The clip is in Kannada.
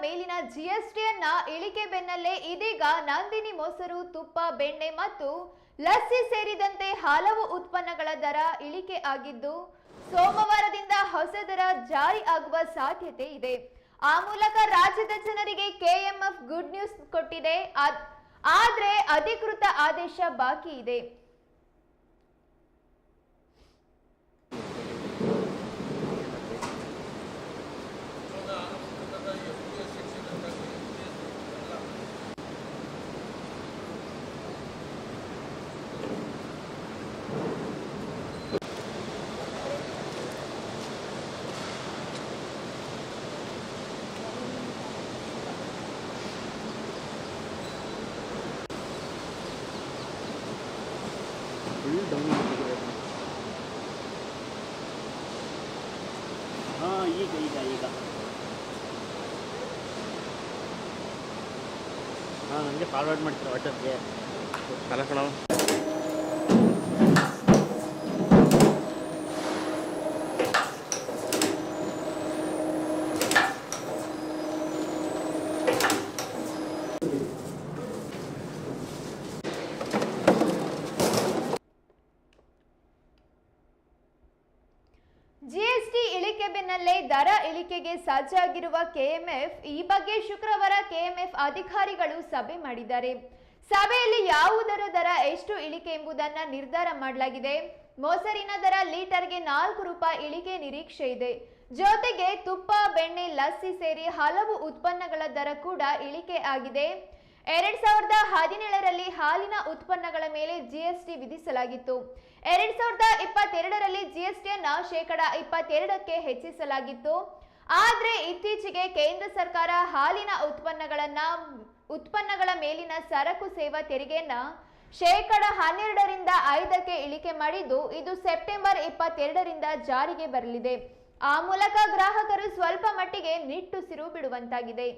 ಮೇಲಿನ ಜಿಎಸ್ಟಿಯನ್ನ ಇಳಿಕೆ ಬೆನ್ನಲ್ಲೇ ಇದೀಗ ನಂದಿನಿ ಮೊಸರು, ತುಪ್ಪ, ಬೆಣ್ಣೆ ಮತ್ತು ಲಸ್ಸಿ ಸೇರಿದಂತೆ ಹಲವು ಉತ್ಪನ್ನಗಳ ದರ ಇಳಿಕೆ ಆಗಿದ್ದು, ಸೋಮವಾರದಿಂದ ಹೊಸ ದರ ಜಾರಿ ಆಗುವ ಸಾಧ್ಯತೆ ಇದೆ. ಆ ಮೂಲಕ ರಾಜ್ಯದ ಜನರಿಗೆ ಕೆಎಂಎಫ್ ಗುಡ್ ನ್ಯೂಸ್ ಕೊಟ್ಟಿದೆ. ಆದ್- ಆದ್ರೆ ಅಧಿಕೃತ ಆದೇಶ ಬಾಕಿ ಇದೆ. ಫುಲ್ ಡೌನ್ ಹಾಂ ಈಗ ಈಗ ಈಗ ಹಾಂ ನನಗೆ ಫಾರ್ವರ್ಡ್ ಮಾಡ್ತೀರಾ ವಾಟ್ಸಪ್ಗೆ ಅಲ್ಲ ಜಿಎಸ್ಟಿ ಇಳಿಕೆ ಬೆನ್ನಲ್ಲೇ ದರ ಇಳಿಕೆಗೆ ಸಜ್ಜಾಗಿರುವ ಕೆಎಂಎಫ್, ಈ ಬಗ್ಗೆ ಶುಕ್ರವಾರ ಕೆಎಂಎಫ್ ಅಧಿಕಾರಿಗಳು ಸಭೆ ಮಾಡಿದ್ದಾರೆ. ಸಭೆಯಲ್ಲಿ ಯಾವುದರ ದರ ಎಷ್ಟು ಇಳಿಕೆ ಎಂಬುದನ್ನ ನಿರ್ಧಾರ ಮಾಡಲಾಗಿದೆ. ಮೊಸರಿನ ದರ ಲೀಟರ್ಗೆ ನಾಲ್ಕು ರೂಪಾಯಿ ಇಳಿಕೆ ನಿರೀಕ್ಷೆ ಇದೆ. ಜೊತೆಗೆ ತುಪ್ಪ, ಬೆಣ್ಣೆ, ಲಸ್ಸಿ ಸೇರಿ ಹಲವು ಉತ್ಪನ್ನಗಳ ದರ ಕೂಡ ಇಳಿಕೆ ಆಗಿದೆ. ಎರಡ್ ಸಾವಿರದ ಹದಿನೇಳರಲ್ಲಿ ಹಾಲಿನ ಉತ್ಪನ್ನಗಳ ಮೇಲೆ ಜಿಎಸ್ಟಿ ವಿಧಿಸಲಾಗಿತ್ತು. ಎರಡ್ ಸಾವಿರದ ಇಪ್ಪತ್ತೆರಡರಲ್ಲಿ ಜಿಎಸ್ಟಿಯನ್ನ ಶೇಕಡ ಇಪ್ಪತ್ತೆರಡಕ್ಕೆ ಹೆಚ್ಚಿಸಲಾಗಿತ್ತು. ಆದ್ರೆ ಇತ್ತೀಚೆಗೆ ಕೇಂದ್ರ ಸರ್ಕಾರ ಹಾಲಿನ ಉತ್ಪನ್ನಗಳನ್ನ, ಉತ್ಪನ್ನಗಳ ಮೇಲಿನ ಸರಕು ಸೇವಾ ತೆರಿಗೆಯನ್ನ ಶೇಕಡ ಹನ್ನೆರಡರಿಂದ ಐದಕ್ಕೆ ಇಳಿಕೆ ಮಾಡಿದ್ದು ಇದು ಸೆಪ್ಟೆಂಬರ್ ಇಪ್ಪತ್ತೆರಡರಿಂದ ಜಾರಿಗೆ ಬರಲಿದೆ. ಆ ಮೂಲಕ ಗ್ರಾಹಕರು ಸ್ವಲ್ಪ ಮಟ್ಟಿಗೆ ನಿಟ್ಟುಸಿರು ಬಿಡುವಂತಾಗಿದೆ.